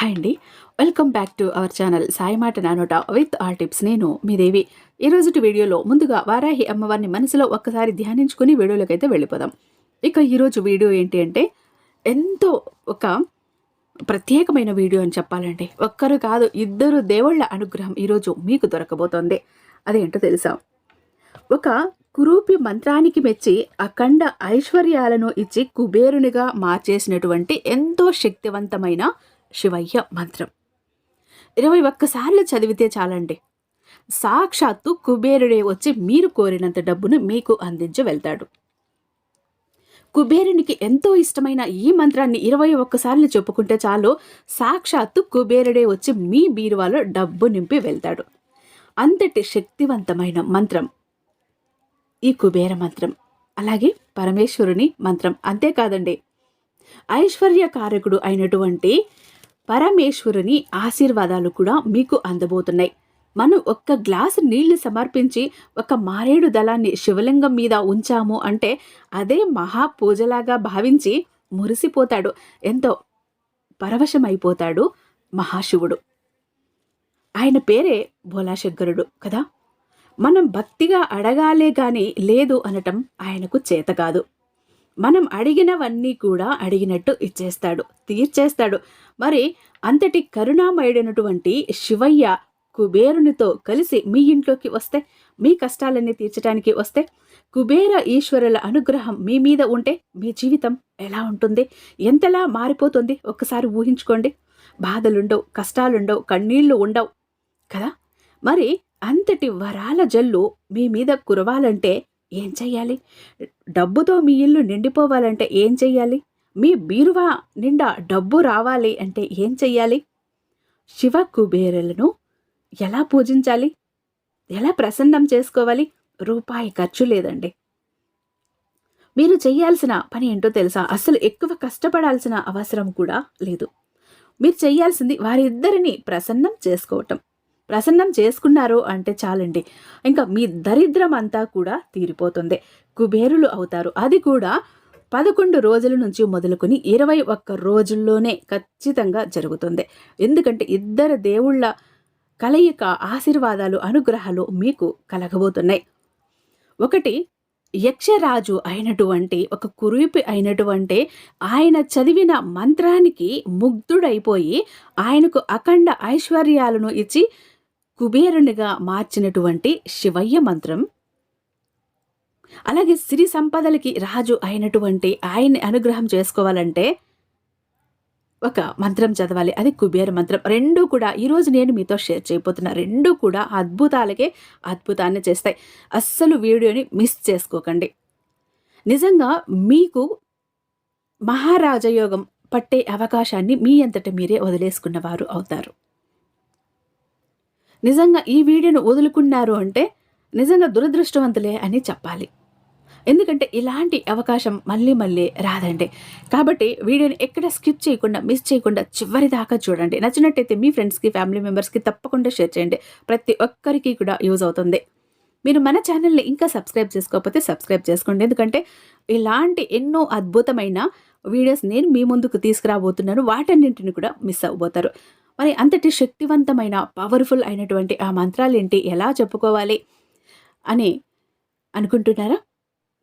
Hi అండి. Welcome back to our channel Sai మాట నానోట విత్ ఆర్ టిప్స్ నేను మీ దేవి. ఈరోజుటి వీడియోలో ముందుగా వారాహి అమ్మవారిని మనసులో ఒక్కసారి ధ్యానించుకుని వీడియోలోకి అయితే వెళ్ళిపోదాం. ఇక ఈరోజు వీడియో ఏంటి అంటే ఎంతో ఒక ప్రత్యేకమైన వీడియో అని చెప్పాలండి. ఒక్కరు కాదు ఇద్దరు దేవుళ్ళ అనుగ్రహం ఈరోజు మీకు దొరకబోతోంది. అదేంటో తెలుసా? ఒక కురూపి మంత్రానికి మెచ్చి అఖండ ఐశ్వర్యాలను ఇచ్చి కుబేరునిగా మార్చేసినటువంటి ఎంతో శక్తివంతమైన శివయ్య మంత్రం. ఇరవై ఒక్కసార్లు చదివితే చాలండి. సాక్షాత్తు కుబేరుడే వచ్చి మీరు కోరినంత డబ్బును మీకు అందించి వెళ్తాడు. కుబేరునికి ఎంతో ఇష్టమైన ఈ మంత్రాన్ని ఇరవై ఒక్కసార్లు చెప్పుకుంటే చాలు సాక్షాత్తు కుబేరుడే వచ్చి మీ బీరువాలో డబ్బు నింపి వెళ్తాడు. అంతటి శక్తివంతమైన మంత్రం. ఈ కుబేర మంత్రం. అలాగే పరమేశ్వరుని మంత్రం. అంతేకాదండి. ఐశ్వర్యకారకుడు అయినటువంటి పరమేశ్వరుని ఆశీర్వాదాలు కూడా మీకు అందబోతున్నాయి. మనం ఒక్క గ్లాసు నీళ్ళు సమర్పించి ఒక మారేడు దళాన్ని శివలింగం మీద ఉంచాము అంటే అదే మహాపూజలాగా భావించి మురిసిపోతాడు. ఎంతో పరవశమైపోతాడు మహాశివుడు. ఆయన పేరే భోలాశంకరుడు కదా? మనం భక్తిగా అడగాలే గాని లేదు అనటం ఆయనకు చేత కాదు. మనం అడిగినవన్నీ కూడా అడిగినట్టు ఇచ్చేస్తాడు తీర్చేస్తాడు. మరి అంతటి కరుణామయుడైనటువంటి శివయ్య కుబేరునితో కలిసి మీ ఇంట్లోకి వస్తే మీ కష్టాలన్నీ తీర్చడానికి వస్తే కుబేర ఈశ్వరుల అనుగ్రహం మీ మీద ఉంటే మీ జీవితం ఎలా ఉంటుంది? ఎంతలా మారిపోతుంది? ఒక్కసారి ఊహించుకోండి. బాధలుండవు కష్టాలుండవు కన్నీళ్ళు ఉండవు కదా? మరి అంతటి వరాల జల్లు మీ మీద కురవాలంటే ఏం చెయ్యాలి? డబ్బుతో మీ ఇల్లు నిండిపోవాలంటే ఏం చెయ్యాలి? మీ బీరువా నిండా డబ్బు రావాలి అంటే ఏం చెయ్యాలి? శివ కుబేరులను ఎలా పూజించాలి? ఎలా ప్రసన్నం చేసుకోవాలి? రూపాయి ఖర్చు లేదండి. మీరు చేయాల్సిన పని ఏంటో తెలుసా? అసలు ఎక్కువ కష్టపడాల్సిన అవసరం కూడా లేదు. మీరు చేయాల్సింది వారిద్దరిని ప్రసన్నం చేసుకోవటం. ప్రసన్నం చేసుకున్నారు అంటే చాలండి. ఇంకా మీ దరిద్రం అంతా కూడా తీరిపోతుంది. కుబేరులు అవుతారు. అది కూడా పదకొండు రోజుల నుంచి మొదలుకొని ఇరవై ఒక్క రోజుల్లోనే ఖచ్చితంగా జరుగుతుంది. ఎందుకంటే ఇద్దరు దేవుళ్ళ కలయిక ఆశీర్వాదాలు అనుగ్రహాలు మీకు కలగబోతున్నాయి. ఒకటి యక్షరాజు అయినటువంటి ఒక కురూపి అయినటువంటి ఆయన చదివిన మంత్రానికి ముగ్ధుడైపోయి ఆయనకు అఖండ ఐశ్వర్యాలను ఇచ్చి కుబేరునిగా మార్చినటువంటి శివయ్య మంత్రం. అలాగే సిరి సంపదలకి రాజు అయినటువంటి ఆయన్ని అనుగ్రహం చేసుకోవాలంటే ఒక మంత్రం చదవాలి. అది కుబేర మంత్రం. రెండూ కూడా ఈరోజు నేను మీతో షేర్ చేయబోతున్నా. రెండూ కూడా అద్భుతాలకే అద్భుతాన్ని చేస్తాయి. అస్సలు వీడియోని మిస్ చేసుకోకండి. నిజంగా మీకు మహారాజయోగం పట్టే అవకాశాన్ని మీ అంతటి మీరే వదిలేసుకున్న వారు అవుతారు. నిజంగా ఈ వీడియోను వదులుకున్నారు అంటే నిజంగా దురదృష్టవంతులే అని చెప్పాలి. ఎందుకంటే ఇలాంటి అవకాశం మళ్ళీ మళ్ళీ రాదండి. కాబట్టి వీడియోని ఎక్కడ స్కిప్ చేయకుండా మిస్ చేయకుండా చివరి దాకా చూడండి. నచ్చినట్టయితే మీ ఫ్రెండ్స్కి ఫ్యామిలీ మెంబర్స్కి తప్పకుండా షేర్ చేయండి. ప్రతి ఒక్కరికి కూడా యూజ్ అవుతుంది. మీరు మన ఛానల్ని ఇంకా సబ్స్క్రైబ్ చేసుకోకపోతే సబ్స్క్రైబ్ చేసుకోండి. ఎందుకంటే ఇలాంటి ఎన్నో అద్భుతమైన వీడియోస్ నేను మీ ముందుకు తీసుకురాబోతున్నాను. వాటన్నింటిని కూడా మిస్ అవ్వబోతారు. మరి అంతటి శక్తివంతమైన పవర్ఫుల్ అయినటువంటి ఆ మంత్రాలు ఏంటి ఎలా చెప్పుకోవాలి? అని అనుకుంటున్నారా?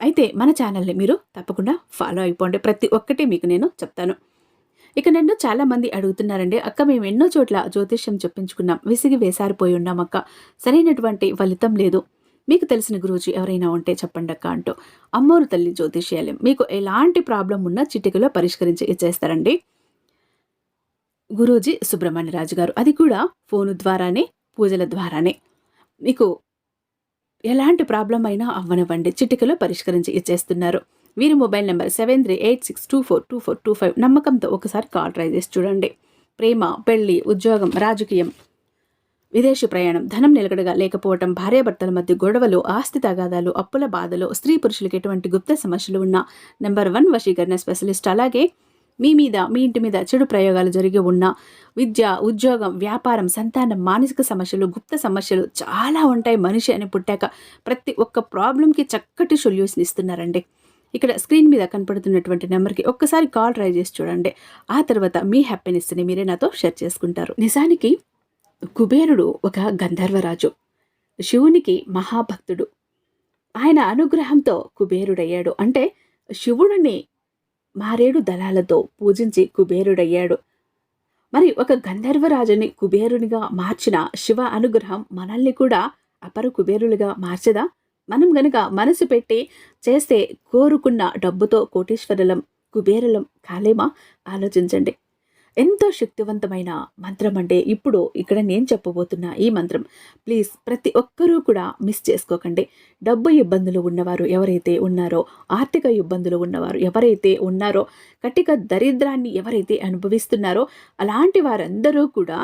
అయితే మన ఛానల్ని మీరు తప్పకుండా ఫాలో అయిపోండి. ప్రతి ఒక్కటి మీకు నేను చెప్తాను. ఇక నన్ను చాలామంది అడుగుతున్నారండి అక్క మేము ఎన్నో చోట్ల జ్యోతిష్యం చెప్పించుకున్నాం విసిగి వేసారిపోయి ఉన్నాం అక్క. సరైనటువంటి ఫలితం లేదు. మీకు తెలిసిన గురూజీ ఎవరైనా ఉంటే చెప్పండి అక్క అంటూ. అమ్మోరు తల్లి జ్యోతిష్యాలయం మీకు ఎలాంటి ప్రాబ్లం ఉన్నా చిటికలో పరిష్కరించి ఇచ్చేస్తారండి. గురూజీ సుబ్రహ్మణ్యరాజు గారు. అది కూడా ఫోను ద్వారానే పూజల ద్వారానే. మీకు ఎలాంటి ప్రాబ్లం అయినా అవ్వనివ్వండి. చిటికలో పరిష్కరించి ఇచ్చేస్తున్నారు. వీరి mobile number seven three eight six two four two four two five నమ్మకంతో ఒకసారి కాల్ ట్రై చేసి చూడండి. ప్రేమ పెళ్ళి ఉద్యోగం రాజకీయం విదేశీ ప్రయాణం ధనం నిలకడగా లేకపోవటం భార్యాభర్తల మధ్య గొడవలు ఆస్తి తగాదాలు అప్పుల బాధలు స్త్రీ పురుషులకు ఎటువంటి గుప్త సమస్యలు ఉన్న నెంబర్ వన్ వశీకరణ స్పెషలిస్ట్. అలాగే మీ మీద మీ ఇంటి మీద చెడు ప్రయోగాలు జరిగి ఉన్న విద్య ఉద్యోగం వ్యాపారం సంతానం మానసిక సమస్యలు గుప్త సమస్యలు చాలా ఉంటాయి మనిషి అని పుట్టాక ప్రతి ఒక్క ప్రాబ్లంకి చక్కటి సొల్యూషన్ ఇస్తున్నారండి. ఇక్కడ స్క్రీన్ మీద కనపడుతున్నటువంటి నెంబర్కి ఒక్కసారి కాల్ ట్రై చేసి చూడండి. ఆ తర్వాత మీ హ్యాపీనెస్ని మీరే నాతో షేర్ చేసుకుంటారు. నిజానికి కుబేరుడు ఒక గంధర్వరాజు. శివునికి మహాభక్తుడు. ఆయన అనుగ్రహంతో కుబేరుడయ్యాడు. అంటే శివుడిని మారేడు దళాలతో పూజించి కుబేరుడయ్యాడు. మరి ఒక గంధర్వరాజుని కుబేరునిగా మార్చిన శివ అనుగ్రహం మనల్ని కూడా అపర కుబేరులుగా మార్చదా? మనం గనుక మనసు పెట్టి చేస్తే కోరుకున్న డబ్బుతో కోటీశ్వరులం కుబేరులం కాలేమా? ఆలోచించండి. ఎంతో శక్తివంతమైన మంత్రం అంటే ఇప్పుడు ఇక్కడ నేను చెప్పబోతున్న ఈ మంత్రం. ప్లీజ్ ప్రతి ఒక్కరూ కూడా మిస్ చేసుకోకండి. డబ్బు ఇబ్బందులు ఉన్నవారు ఎవరైతే ఉన్నారో ఆర్థిక ఇబ్బందులు ఉన్నవారు ఎవరైతే ఉన్నారో కటిక దరిద్రాన్ని ఎవరైతే అనుభవిస్తున్నారో అలాంటి వారందరూ కూడా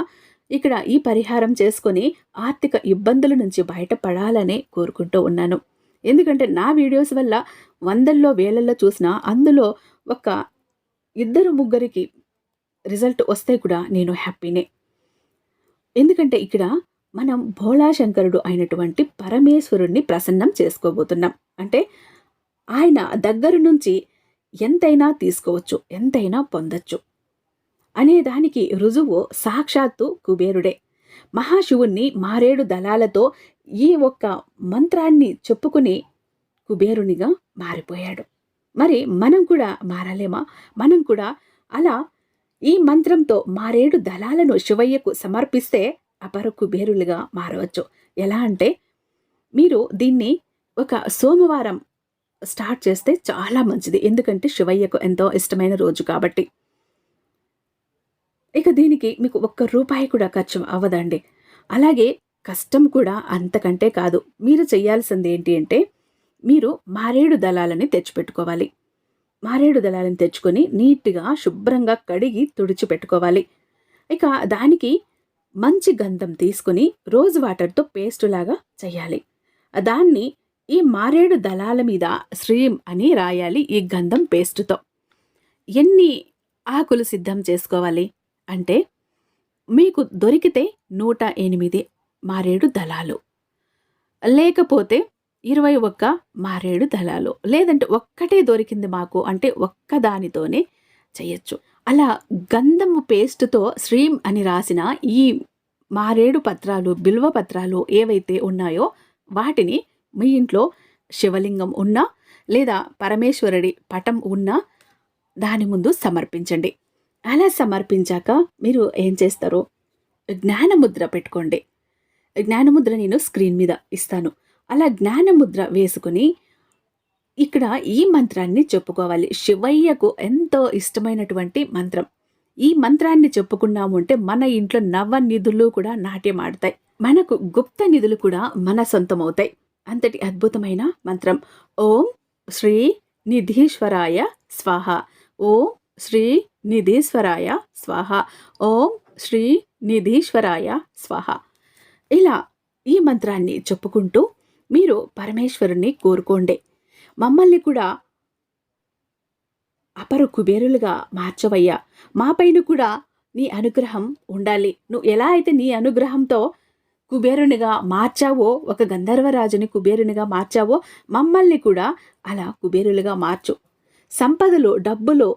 ఇక్కడ ఈ పరిహారం చేసుకొని ఆర్థిక ఇబ్బందుల నుంచి బయటపడాలని కోరుకుంటూ ఉన్నాను. ఎందుకంటే నా వీడియోస్ వల్ల వందల్లో వేలల్లో చూసినా అందులో ఒక ఇద్దరు ముగ్గురికి రిజల్ట్ వస్తే కూడా నేను హ్యాపీనే. ఎందుకంటే ఇక్కడ మనం భోళాశంకరుడు అయినటువంటి పరమేశ్వరుణ్ణి ప్రసన్నం చేసుకోబోతున్నాం. అంటే ఆయన దగ్గర నుంచి ఎంతైనా తీసుకోవచ్చు ఎంతైనా పొందొచ్చు. అనే దానికి రుజువు సాక్షాత్తు కుబేరుడే. మహాశివుణ్ణి మారేడు దళాలతో ఈ ఒక్క మంత్రాన్ని చెప్పుకుని కుబేరునిగా మారిపోయాడు. మరి మనం కూడా మారలేమా? మనం కూడా అలా ఈ మంత్రంతో మారేడు దళాలను శివయ్యకు సమర్పిస్తే అపర కుబేరులుగా మారవచ్చు. ఎలా అంటే మీరు దీన్ని ఒక సోమవారం స్టార్ట్ చేస్తే చాలా మంచిది. ఎందుకంటే శివయ్యకు ఎంతో ఇష్టమైన రోజు కాబట్టి. ఇక దీనికి మీకు ఒక్క రూపాయి కూడా ఖర్చు అవ్వదండి. అలాగే కష్టం కూడా అంతకంటే కాదు. మీరు చేయాల్సింది ఏంటి అంటే మీరు మారేడు దళాలని తెచ్చిపెట్టుకోవాలి. మారేడు దళాలను తెచ్చుకొని నీట్గా శుభ్రంగా కడిగి తుడిచిపెట్టుకోవాలి ఇక దానికి మంచి గంధం తీసుకుని రోజ్ వాటర్తో పేస్ట్ లాగా చేయాలి. దాన్ని ఈ మారేడు దళాల మీద శ్రీం అని రాయాలి ఈ గంధం పేస్టుతో. ఎన్ని ఆకులు సిద్ధం చేసుకోవాలి? అంటే మీకు దొరికితే నూట ఎనిమిది మారేడు దళాలు. లేకపోతే ఇరవై ఒక్క మారేడు దళాలు. లేదంటే ఒక్కటే దొరికింది మాకు అంటే ఒక్క దానితోనే చేయొచ్చు. అలా గంధము పేస్ట్తో శ్రీం అని రాసిన ఈ మారేడు పత్రాలు బిల్వ పత్రాలు ఏవైతే ఉన్నాయో వాటిని మీ ఇంట్లో శివలింగం ఉన్నా లేదా పరమేశ్వరుడి పటం ఉన్నా దాని ముందు సమర్పించండి. అలా సమర్పించాక మీరు ఏం చేస్తారు? జ్ఞానముద్ర పెట్టుకోండి. జ్ఞానముద్ర నేను స్క్రీన్ మీద ఇస్తాను. అలా జ్ఞానముద్ర వేసుకుని ఇక్కడ ఈ మంత్రాన్ని చెప్పుకోవాలి. శివయ్యకు ఎంతో ఇష్టమైనటువంటి మంత్రం. ఈ మంత్రాన్ని చెప్పుకున్నాము అంటే మన ఇంట్లో నవ నిధులు కూడా నాట్యం ఆడతాయి మనకు గుప్త నిధులు కూడా మన సొంతమవుతాయి. అంతటి అద్భుతమైన మంత్రం. ఓం శ్రీ నిధీశ్వరాయ స్వాహ. ఓం శ్రీ నిధీశ్వరాయ స్వాహ. ఓం శ్రీ నిధీశ్వరాయ స్వాహ. ఇలా ఈ మంత్రాన్ని చెప్పుకుంటూ మీరు పరమేశ్వరుణ్ణి కోరుకోండి. మమ్మల్ని కూడా అపరు కుబేరులుగా మార్చవయ్యా. మాపైన కూడా నీ అనుగ్రహం ఉండాలి. నువ్వు ఎలా అయితే నీ అనుగ్రహంతో కుబేరునిగా మార్చావో ఒక గంధర్వరాజుని కుబేరునిగా మార్చావో మమ్మల్ని కూడా అలా కుబేరులుగా మార్చు. సంపదలు డబ్బులు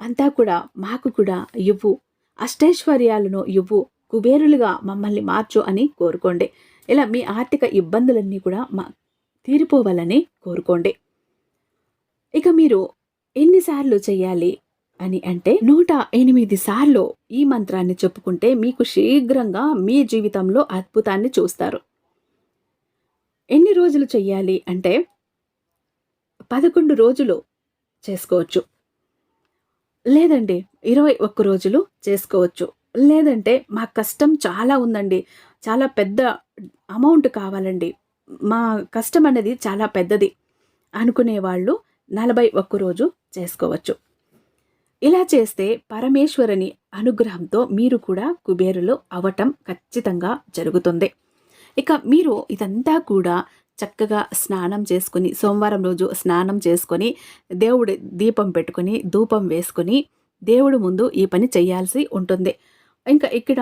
అంతా కూడా మాకు కూడా ఇవ్వు. అష్టైశ్వర్యాలను ఇవ్వు. కుబేరులుగా మమ్మల్ని మార్చు అని కోరుకోండి. ఇలా మీ ఆర్థిక ఇబ్బందులన్నీ కూడా మా తీరిపోవాలని కోరుకోండి. ఇక మీరు ఎన్నిసార్లు చేయాలి అని అంటే నూట ఎనిమిది సార్లు ఈ మంత్రాన్ని చెప్పుకుంటే మీకు శీఘ్రంగా మీ జీవితంలో అద్భుతాన్ని చూస్తారు. ఎన్ని రోజులు చెయ్యాలి అంటే పదకొండు రోజులు చేసుకోవచ్చు. లేదండి ఇరవై ఒక్క రోజులు చేసుకోవచ్చు. లేదంటే మా కష్టం చాలా ఉందండి. చాలా పెద్ద అమౌంట్ కావాలండి. మా కష్టం అనేది చాలా పెద్దది. అనుకునే వాళ్ళు నలభై ఒక్క రోజు చేసుకోవచ్చు. ఇలా చేస్తే పరమేశ్వరుని అనుగ్రహంతో మీరు కూడా కుబేరులు అవటం ఖచ్చితంగా జరుగుతుంది. ఇక మీరు ఇదంతా కూడా చక్కగా స్నానం చేసుకుని సోమవారం రోజు స్నానం చేసుకొని దేవుడి దీపం పెట్టుకుని ధూపం వేసుకొని దేవుడి ముందు ఈ పని చేయాల్సి ఉంటుంది. ఇంకా ఇక్కడ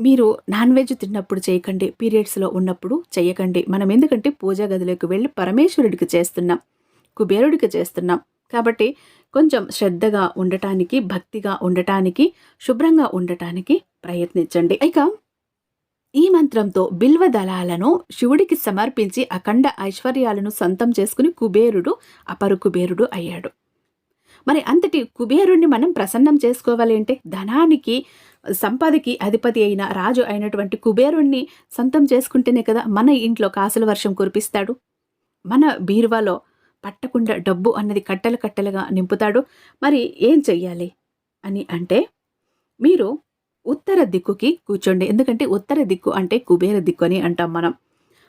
మీరు నాన్ వెజ్ తిన్నప్పుడు చేయకండి పీరియడ్స్లో ఉన్నప్పుడు చేయకండి మనం ఎందుకంటే పూజా గదిలోకి వెళ్ళి పరమేశ్వరుడికి చేస్తున్నాం కుబేరుడికి చేస్తున్నాం. కాబట్టి కొంచెం శ్రద్ధగా ఉండటానికి భక్తిగా ఉండటానికి శుభ్రంగా ఉండటానికి ప్రయత్నించండి. ఇక ఈ మంత్రంతో బిల్వ దళాలను శివుడికి సమర్పించి అఖండ ఐశ్వర్యాలను సొంతం చేసుకుని కుబేరుడు అపరు కుబేరుడు అయ్యాడు. మరి అంతటి కుబేరుణ్ణి మనం ప్రసన్నం చేసుకోవాలి అంటే ధనానికి సంపదకి అధిపతి అయిన రాజు అయినటువంటి కుబేరుణ్ణి సొంతం చేసుకుంటేనే కదా మన ఇంట్లో కాసుల వర్షం కురిపిస్తాడు. మన బీరువాలో పట్టకుండా డబ్బు అన్నది కట్టెలు కట్టెలుగా నింపుతాడు. మరి ఏం చెయ్యాలి? అని అంటే మీరు ఉత్తర దిక్కుకి కూర్చోండి. ఎందుకంటే ఉత్తర దిక్కు అంటే కుబేర దిక్కు అని అంటాం మనం.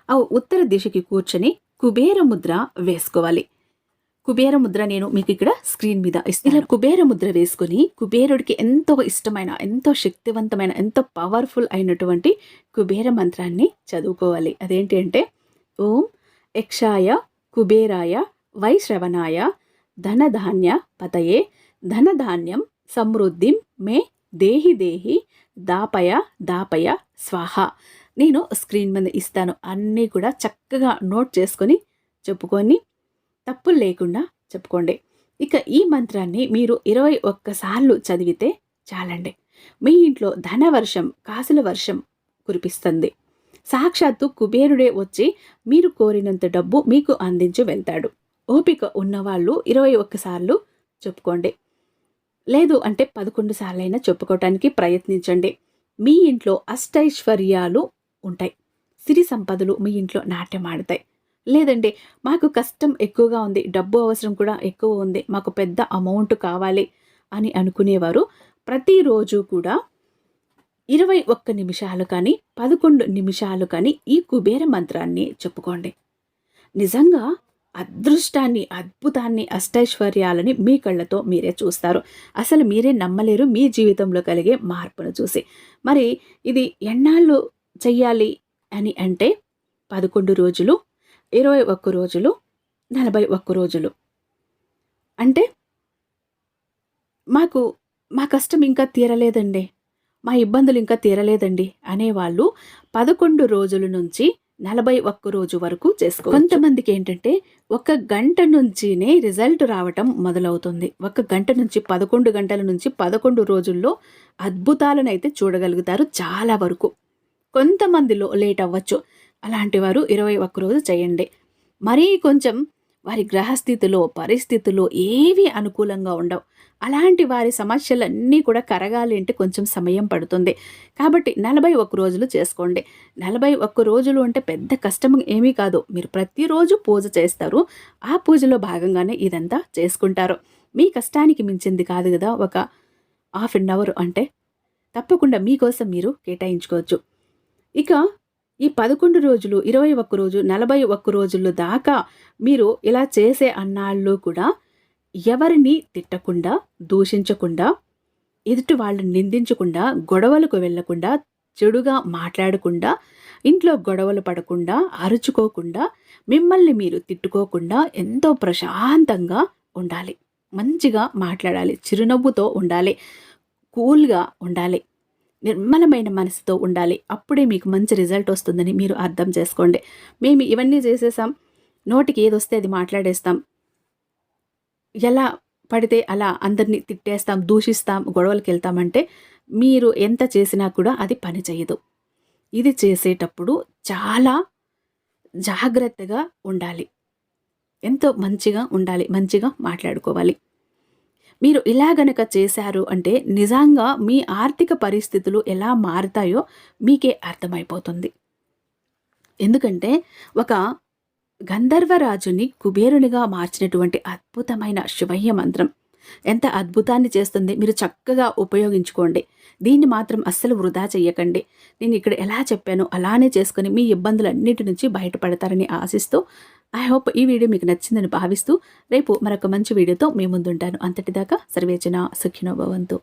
ఆ ఉత్తర దిశకి కూర్చొని కుబేర ముద్ర వేసుకోవాలి. కుబేర ముద్ర నేను మీకు ఇక్కడ స్క్రీన్ మీద ఇస్తాను. ఇలా కుబేర ముద్ర వేసుకుని కుబేరుడికి ఎంతో ఇష్టమైన ఎంతో శక్తివంతమైన ఎంతో పవర్ఫుల్ అయినటువంటి కుబేర మంత్రాన్ని చదువుకోవాలి. అదేంటి అంటే ఓం యక్షాయ కుబేరాయ వైశ్రవణాయ ధనధాన్య పతయే ధనధాన్యం సమృద్ధిం మే దేహి దేహి దాపయ దాపయ స్వాహ. నేను స్క్రీన్ మీద ఇస్తాను. అన్నీ కూడా చక్కగా నోట్ చేసుకొని చెప్పుకొని తప్పులు లేకుండా చెప్పుకోండి. ఇక ఈ మంత్రాన్ని మీరు ఇరవై ఒక్కసార్లు చదివితే చాలండి. మీ ఇంట్లో ధనవర్షం కాసుల వర్షం కురిపిస్తుంది. సాక్షాత్తు కుబేరుడే వచ్చి మీరు కోరినంత డబ్బు మీకు అందించి వెళ్తాడు. ఓపిక ఉన్నవాళ్ళు ఇరవై ఒక్కసార్లు చెప్పుకోండి. లేదు అంటే పదకొండు సార్లైనా చెప్పుకోవటానికి ప్రయత్నించండి. మీ ఇంట్లో అష్టైశ్వర్యాలు ఉంటాయి. సిరి సంపదలు మీ ఇంట్లో నాట్యం ఆడతాయి. లేదండి మాకు కష్టం ఎక్కువగా ఉంది డబ్బు అవసరం కూడా ఎక్కువ ఉంది మాకు పెద్ద అమౌంట్ కావాలి అని అనుకునేవారు. ప్రతిరోజు కూడా ఇరవై ఒక్క నిమిషాలు కానీ పదకొండు నిమిషాలు కానీ ఈ కుబేర మంత్రాన్ని చెప్పుకోండి. నిజంగా అదృష్టాన్ని అద్భుతాన్ని అష్టైశ్వర్యాలని మీ కళ్ళతో మీరే చూస్తారు. అసలు మీరే నమ్మలేరు మీ జీవితంలో కలిగే మార్పును చూసి. మరి ఇది ఎన్నాళ్ళు చెయ్యాలి అని అంటే పదకొండు రోజులు ఇరవై ఒక్క రోజులు నలభై ఒక్క రోజులు. అంటే మాకు మా కష్టం ఇంకా తీరలేదండి. మా ఇబ్బందులు ఇంకా తీరలేదండి అనేవాళ్ళు పదకొండు రోజుల నుంచి నలభై ఒక్క రోజు వరకు చేసుకో కొంతమందికి ఏంటంటే ఒక గంట నుంచినే రిజల్ట్ రావటం మొదలవుతుంది. ఒక గంట నుంచి పదకొండు గంటల నుంచి పదకొండు రోజుల్లో అద్భుతాలను అయితే చూడగలుగుతారు చాలా వరకు. కొంతమందిలో లేట్ అవ్వచ్చు. అలాంటి వారు ఇరవై ఒక్క రోజు చేయండి. మరీ కొంచెం వారి గ్రహస్థితిలో పరిస్థితుల్లో ఏవి అనుకూలంగా ఉండవు. అలాంటి వారి సమస్యలన్నీ కూడా కరగాలి అంటే కొంచెం సమయం పడుతుంది. కాబట్టి నలభై ఒక్క రోజులు చేసుకోండి. నలభై ఒక్క రోజులు అంటే పెద్ద కష్టం ఏమీ కాదు. మీరు ప్రతిరోజు పూజ చేస్తారు. ఆ పూజలో భాగంగానే ఇదంతా చేసుకుంటారు. మీ కష్టానికి మించింది కాదు కదా ఒక హాఫ్ అన్ అవర్ అంటే తప్పకుండా మీకోసం మీరు కేటాయించుకోవచ్చు. ఇక ఈ పదకొండు రోజులు ఇరవై ఒక్క రోజు నలభై ఒక్క రోజులు దాకా మీరు ఇలా చేసే అన్నాళ్ళు కూడా ఎవరిని తిట్టకుండా దూషించకుండా ఎదుటి వాళ్ళని నిందించకుండా గొడవలకు వెళ్ళకుండా చెడుగా మాట్లాడకుండా ఇంట్లో గొడవలు పడకుండా అరుచుకోకుండా మిమ్మల్ని మీరు తిట్టుకోకుండా ఎంతో ప్రశాంతంగా ఉండాలి. మంచిగా మాట్లాడాలి. చిరునవ్వుతో ఉండాలి. కూల్గా ఉండాలి. నిర్మలమైన మనసుతో ఉండాలి. అప్పుడే మీకు మంచి రిజల్ట్ వస్తుందని మీరు అర్థం చేసుకోండి. మేము ఇవన్నీ చేసేసాం. నోటికి ఏది వస్తే అది మాట్లాడేస్తాం. ఎలా పడితే అలా అందరినీ తిట్టేస్తాం దూషిస్తాం గొడవలకి వెళ్తామంటే మీరు ఎంత చేసినా కూడా అది పని చేయదు. ఇది చేసేటప్పుడు చాలా జాగ్రత్తగా ఉండాలి. ఎంతో మంచిగా ఉండాలి. మంచిగా మాట్లాడుకోవాలి. మీరు ఇలా గనక చేశారు అంటే నిజంగా మీ ఆర్థిక పరిస్థితులు ఎలా మారుతాయో మీకే అర్థమైపోతుంది. ఎందుకంటే ఒక గంధర్వరాజుని కుబేరునిగా మార్చినటువంటి అద్భుతమైన శివయ్య మంత్రం ఎంత అద్భుతాన్ని చేస్తుంది మీరు చక్కగా ఉపయోగించుకోండి. దీన్ని మాత్రం అస్సలు వృధా చెయ్యకండి. నేను ఇక్కడ ఎలా చెప్పానో అలానే చేసుకుని మీ ఇబ్బందులన్నిటి నుంచి బయటపడతారని ఆశిస్తూ ఐ హోప్ ఈ వీడియో మీకు నచ్చిందని భావిస్తూ రేపు మరొక మంచి వీడియోతో మీ ముందుంటాను. అంతటిదాకా సర్వేచన సుఖినోభవంతు